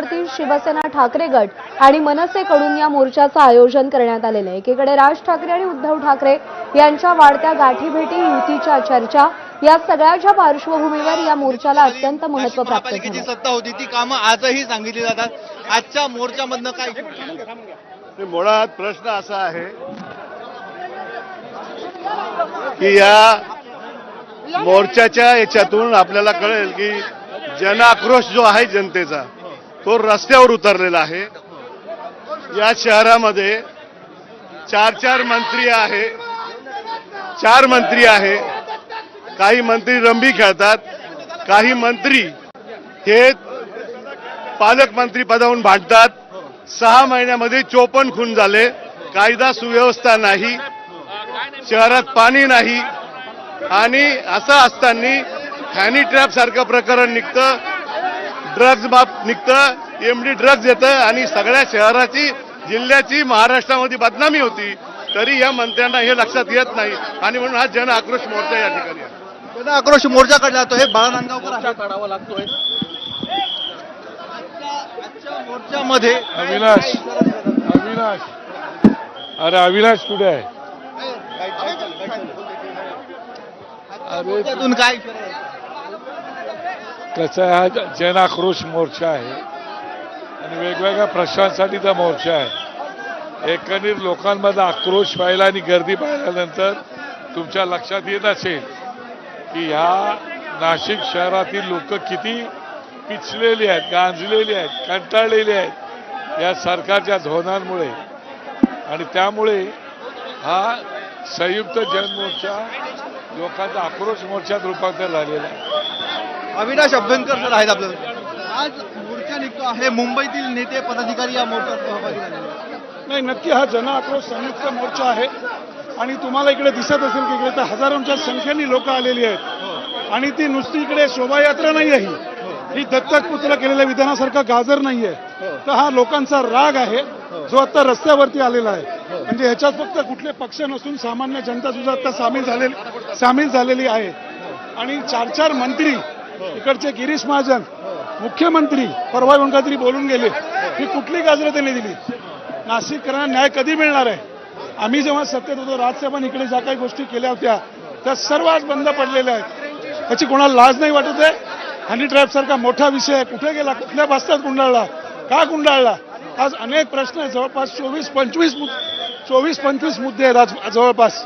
रस्त्यांवरती शिवसेना ठाकरे गट आणि मनसेकडून या मोर्चाचं आयोजन करण्यात आलेलं आहे. एकीकडे राज ठाकरे आणि उद्धव ठाकरे यांच्या वाढत्या गाठीभेटी युतीच्या चर्चा या सगळ्याच्या पार्श्वभूमीवर या मोर्चाला अत्यंत महत्त्व प्राप्त झालं. सत्ता होती ती कामं आजही सांगितली जातात. आजच्या मोर्चामधनं काय मुळात प्रश्न असा आहे की या मोर्चाच्या याच्यातून आपल्याला कळेल की जनआक्रोश जो आहे जनतेचा तो रस्त्यावर उतरलेला आहे. या शहरामध्ये चार चार मंत्री आहे. चार मंत्री आहे. काही मंत्री रंबी खेळतात. काही मंत्री हे पालकमंत्री पदावरून भांडतात. सहा महिन्यामध्ये चोपन्न खून झाले. कायदा सुव्यवस्था नाही. शहरात पाणी नाही. आणि असं असताना हॅनी ट्रॅप सारखं प्रकरण निघतं. ड्रग्ज बाब निघतं एमडी ड्रग्ज येतं आणि सगळ्या शहराची जिल्ह्याची महाराष्ट्रामध्ये बदनामी होती. तरी या मंत्र्यांना हे लक्षात येत नाही. आणि म्हणून हा जन आक्रोश मोर्चा या ठिकाणी जन आक्रोश मोर्चा काढला जातो. हे बाळा नांदगावकर काढावा लागतोय. आजच्या मोर्चामध्ये अविनाश. अविनाश. अरे अविनाश कुठे आहे? अरे काय त्याचा हा जन आक्रोश मोर्चा आहे. आणि वेगवेगळ्या प्रश्नांसाठीचा मोर्चा आहे. एकंदरीत लोकांमध्ये आक्रोश पाहिला आणि गर्दी पाहिल्यानंतर तुमच्या लक्षात येत असेल की ह्या नाशिक शहरातील लोक किती पिचलेली आहेत गांजलेली आहेत कंटाळलेली आहेत या सरकारच्या धोरणांमुळे. आणि त्यामुळे हा संयुक्त जनमोर्चा लोकांचा आक्रोश मोर्चात रूपांतर झालेला आहे. अविनाश अभ्यंकर सर आहेत आपलं आज मोर्चा निघतो आहे. मुंबईतील नेते पदाधिकारी या मोर्चात सहभागी आहेत. नाही नक्की हा जन आक्रोश संयुक्त मोर्चा आहे. आणि तुम्हाला इकडे दिसत असेल की इकडे तर हजारोंच्या संख्येने लोक आलेली आहेत. आणि ती नुसती इकडे शोभायात्रा नाही आहे ही दत्तक पुत्र केलेल्या विधानासारखा गाजर नाही आहे तर हा लोकांचा राग आहे. जो आता रस्त्यावरती आलेला आहे. म्हणजे ह्याच्यात फक्त कुठले पक्ष नसून सामान्य जनता सुद्धा आता सामील झालेली सामील झालेली आहे. आणि चार चार मंत्री हो. इकडचे गिरीश महाजन मुख्यमंत्री परवा येऊन काहीतरी बोलून गेले. ही कुठली गाजरं त्यांनी दिली? नाशिककरांना न्याय कधी मिळणार आहे? आम्ही जेव्हा सत्तेत होतो राजसाहेबांनी इकडे ज्या काही गोष्टी केल्या होत्या त्या सर्व आज बंद पडलेल्या आहेत. त्याची कोणाला लाज नाही वाटत आहे? हनी ट्रॅपसारखा मोठा विषय आहे. कुठे गेला? कुठल्या बसतात गुंडाळला? का गुंडाळला? आज अनेक प्रश्न आहेत. जवळपास चोवीस पंचवीस चोवीस पंचवीस मुद्दे आहेत आज जवळपास.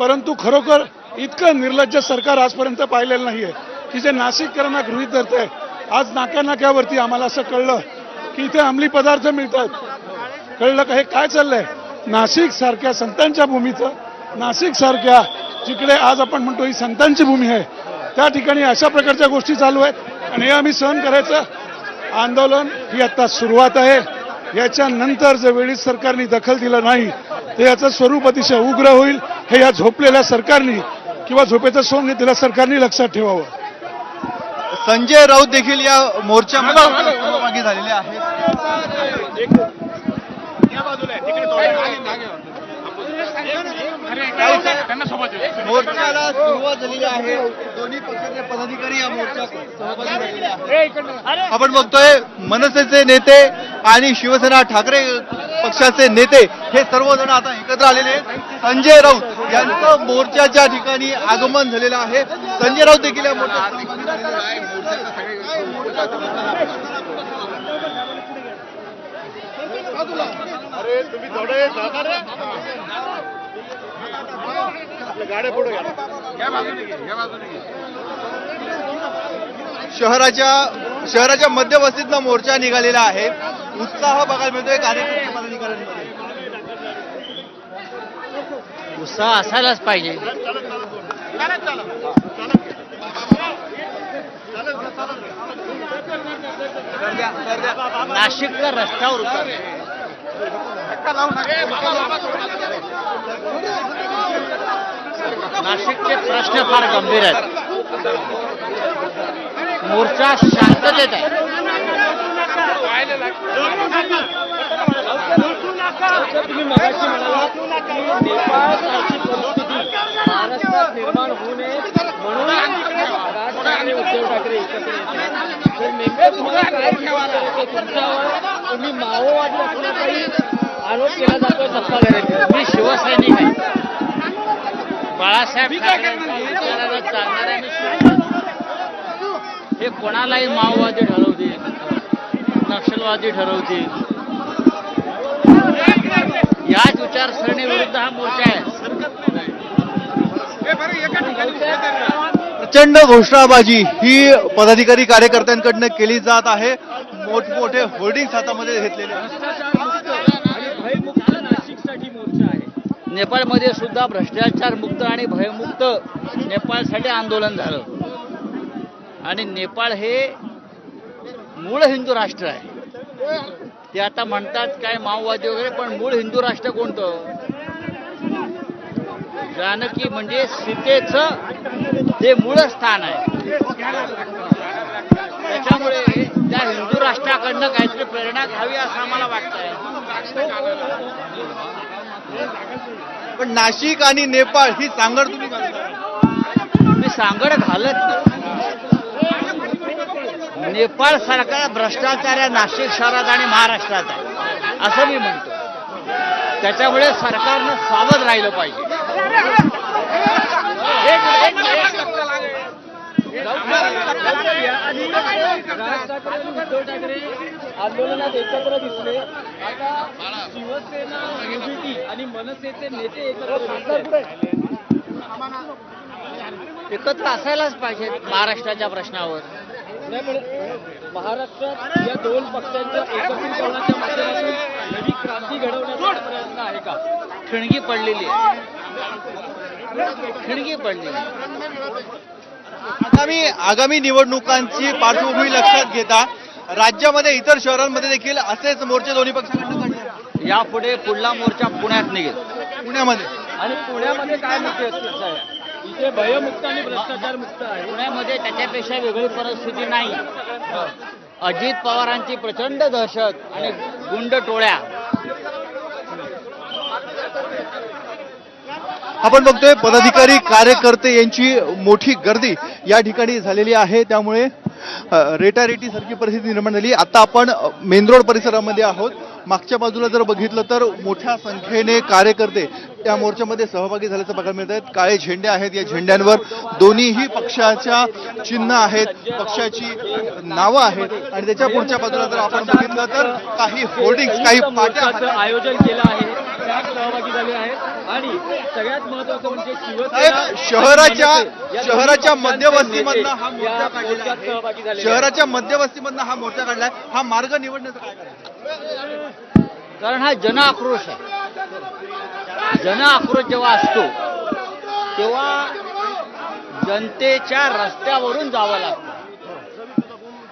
परंतु खरोखर इतकं निर्लज्ज सरकार आजपर्यंत पाहिलेलं नाहीये. आहे जे नाशिककरांना गृहीत धरते आज नाक्या नाक्यावरती आम्हाला असं कळलं की इथे अंमली पदार्थ मिळतात. कळलं का? हे काय चाललंय? नाशिक सारख्या संतांच्या भूमीचं नाशिक सारख्या जिकडे आज आपण म्हणतो ही संतांची भूमी आहे त्या ठिकाणी अशा प्रकारच्या गोष्टी चालू आहेत. आणि हे आम्ही सहन करायचं. आंदोलन ही आता सुरुवात आहे. याच्यानंतर जर वेळीच सरकारने दखल दिलं नाही तर याचं स्वरूप अतिशय उग्र होईल. हे या झोपलेल्या सरकारने किंवा झोपेचं सोंग घेतलेल्या सरकारने लक्षात ठेवावं. संजय राऊत देखील या मोर्चामध्ये सहभागी झालेले आहेत. मोर्चाला सुरुवात झालेली आहे. दोन्ही पक्षाचे पदाधिकारी या मोर्चात सहभागी झालेले आहेत. आपण बघतोय मनसेचे नेते आणि शिवसेना ठाकरे पक्षाचे नेते हे सर्वजण आता एकत्र आलेले आहेत. संजय राऊत यांचं मोर्चाच्या ठिकाणी आगमन झालेलं आहे. संजय राऊत देखील या घ्या. शहराच्या शहराच्या मध्यवस्तीतनं मोर्चा निघालेला आहे. उत्साह बघायला मिळतोय. कार्यकर्ते उत्साह असायलाच पाहिजे. नाशिककर रस्त्यावर नाशिकचे प्रश्न फार गंभीर आहेत. मोर्चा शांततेत आहे तुम्ही मगाशी म्हणाला परिस्थिती महाराष्ट्रात निर्माण होऊ नये म्हणून राज ठाकरे उद्धव ठाकरे एकत्र येतात. तर नेमकं तुम्हाला काय तुमच्यावर तुम्ही माओवादी असल्याचाही आरोप केला जातो सत्ताधाऱ्यांनी मी शिवसैनिक आहे बाळासाहेब ठाकरेंच्या चालणाऱ्या आहे. हे कोणालाही माओवादी ठरवतील नक्षलवादी ठरवतील याच विचारसरणी विरुद्ध हा मोर्चा आहे. प्रचंड घोषणाबाजी ही पदाधिकारी कार्यकर्त्यांकडनं केली जात आहे. मोठमोठे होर्डिंग हातामध्ये घेतलेले नेपाळमध्ये सुद्धा भ्रष्टाचार मुक्त आणि भयमुक्त नेपाळसाठी आंदोलन झालं. आणि नेपाळ हे मूळ हिंदू राष्ट्र आहे. ते आता म्हणतात काय माओवादी वगैरे पण मूळ हिंदू राष्ट्र कोणतं? जानकी म्हणजे सीतेचं ते मूळ स्थान आहे. त्याच्यामुळे त्या हिंदू राष्ट्राकडनं काहीतरी प्रेरणा घ्यावी असं आम्हाला वाटतंय. पण नाशिक आणि नेपाळ ही सांगड तुम्ही. मी सांगड घालत नाही. नेपाळ सरकार भ्रष्टाचार या नाशिक शहरात आणि महाराष्ट्रात आहे. असं मी म्हणतो. त्याच्यामुळे सरकारनं सावध राहिलं पाहिजे. एक- एक- एक- राज ठाकरे आणि उद्धव ठाकरे आंदोलनात एकत्र दिसले. आता शिवसेना आणि मनसेचे नेते एकत्र दिसले. एकत्र असायलाच पाहिजे महाराष्ट्राच्या प्रश्नावर. नाही पण महाराष्ट्रात या दोन पक्षांच्या एकत्रीकरणाच्या माध्यमातून नवी क्रांती घडवण्याचा प्रयत्न आहे का? ठिणगी पडलेली आहे. ठिणगी पडलेली आहे. आगामी आगामी निवडणुकांची पार्श्वभूमी लक्षात घेता राज्यामध्ये इतर शहरांमध्ये देखील असेच मोर्चे दोन्ही पक्षाकडनं काढले. यापुढे पुढला मोर्चा पुण्यात निघेल. पुण्यामध्ये. आणि पुण्यामध्ये काय मुद्दे असतील साहेब इथे भयमुक्त आणि भ्रष्टाचार मुक्त आहे. पुण्यामध्ये त्याच्यापेक्षा वेगळी परिस्थिती नाही. अजित पवारांची प्रचंड दहशत आणि गुंड टोळ्या. आपण बघतोय पदाधिकारी कार्यकर्ते यांची मोठी गर्दी या ठिकाणी झालेली आहे. त्यामुळे रेटारेटी सारखी परिस्थिती निर्माण झाली. आता आपण मेन रोड परिसरामध्ये आहोत. मागच्या बाजूला जर बघितलं तर मोठ्या संख्येने कार्यकर्ते त्या मोर्चामध्ये सहभागी झाल्याचं बघायला मिळत आहेत. काळे झेंडे आहेत. या झेंड्यांवर दोन्हीही पक्षाच्या चिन्ह आहेत. पक्षाची नावं आहेत. आणि त्याच्या पुढच्या बाजूला जर आपण बघितलं तर काही होर्डिंग्स काही पाट्या आयोजन केलं आहे. त्यात सहभागी झाले आहेत. आणि सगळ्यात महत्वाचं म्हणजे शिवसेना शहराच्या शहराच्या मध्यवस्तीमधनं हा मोर्चा काढलेला आहे. सहभागी झाले शहराच्या मध्यवस्तीमधनं हा मोर्चा काढलाय हा मार्ग निवडण्याचं काय कारण हा जन आक्रोश आहे. जन आक्रोश जेव्हा असतो तेव्हा जनतेच्या रस्त्यावरून जावं लागतं.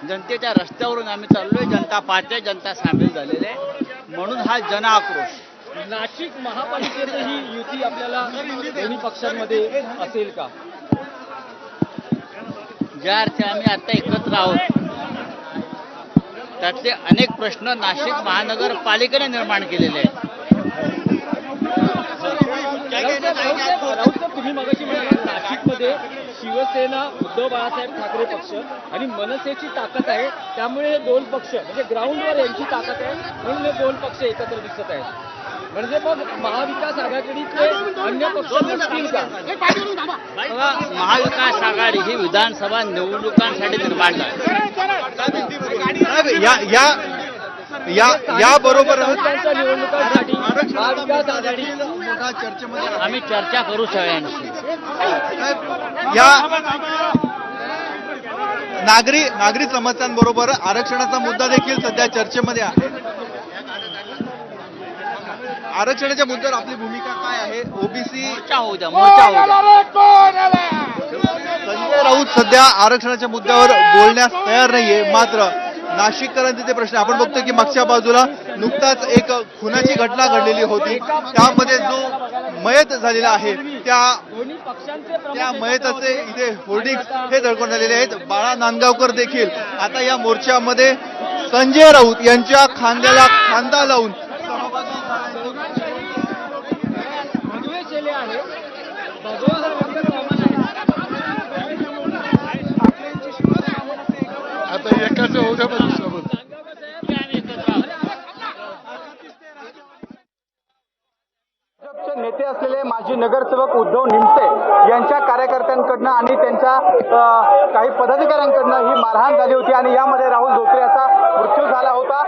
जनतेच्या रस्त्यावरून आम्ही चाललोय जनता पाहते जनता सामील झालेली आहे. म्हणून हा जन नाशिक महापालिकेतही युती आपल्याला दोन्ही पक्षांमध्ये असेल का? ज्या अर्थी आम्ही आता एकत्र आहोत त्यातले अनेक प्रश्न नाशिक महानगरपालिकेने निर्माण केलेले आहेत. तुम्ही मगाशी म्हणालात नाशिकमध्ये शिवसेना उद्धव बाळासाहेब ठाकरे पक्ष आणि मनसेची ताकद आहे. त्यामुळे हे दोन पक्ष म्हणजे ग्राउंडवर यांची ताकद आहे म्हणून हे दोन पक्ष एकत्र दिसत आहेत. म्हणजे मग महाविकास आघाडीतले अन्य पक्ष नसतील का बघा महाविकास आघाडी ही विधानसभा निवडणुकांसाठी निर्माण झाली या या या निवडणुकांसाठी महाविकास आघाडी. आम्ही चर्चा करू सगळ्यांशी या नागरी नागरी समस्यांबरोबर आरक्षणाचा मुद्दा देखील सध्या चर्चेमध्ये आहे आरक्षणाच्या मुद्द्यावर आपली भूमिका काय आहे? ओबीसी मोर्चा होऊ द्या मोर्चा होऊ द्या. संजय राऊत सध्या आरक्षणाच्या मुद्द्यावर बोलण्यास तयार नाहीये. मात्र नाशिककरांचे ते प्रश्न. आपण बघतोय की मागच्या बाजूला नुकताच एक खुनाची घटना घडलेली होती. त्यामध्ये जो मयत झालेला आहे त्या त्या मयताचे इथे होर्डिंग्स हे दडकून झालेले आहेत. बाळा नांदगावकर देखील. आता या मोर्चामध्ये संजय राऊत यांच्या खांद्याला खांदा लावून आहे. आता एकाच नेते असलेले माजी नगरसेवक उद्धव निमसे यांच्या कार्यकर्त्यांकडनं आणि त्यांच्या काही पदाधिकाऱ्यांकडनं ही मारहाण झाली होती आणि यामध्ये राहुल धोत्रे याचा मृत्यू झाला होता.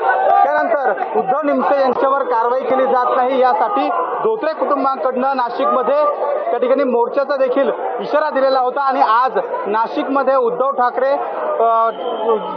त्यानंतर उद्धव निमसे यांच्यावर कारवाई केली जात नाही यासाठी धोत्रे कुटुंबांकडनं नाशिकमध्ये त्या ठिकाणी मोर्चाचा देखील इशारा दिलेला होता आणि आज नाशिकमध्ये उद्धव ठाकरे अ,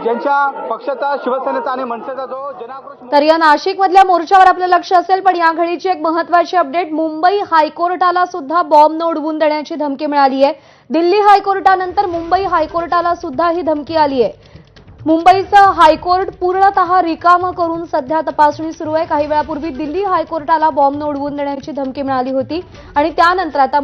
यांच्या पक्षाचा शिवसेनेचा आणि मनसेचा जो जनाक्रोश तर या नाशिकमधल्या मोर्चावर आपलं लक्ष असेल पण या घडीची एक महत्वाची अपडेट मुंबई हायकोर्टाला सुद्धा बॉम्बनं उडवून देण्याची धमकी मिळाली आहे. दिल्ली हायकोर्टानंतर मुंबई हायकोर्टाला सुद्धा ही धमकी आली आहे. मुंबईचं हायकोर्ट पूर्णतः रिकामं करून सध्या तपासणी सुरू आहे. काही वेळापूर्वी दिल्ली हायकोर्टाला बॉम्ब उडवून देण्याची धमकी मिळाली होती आणि त्यानंतर आता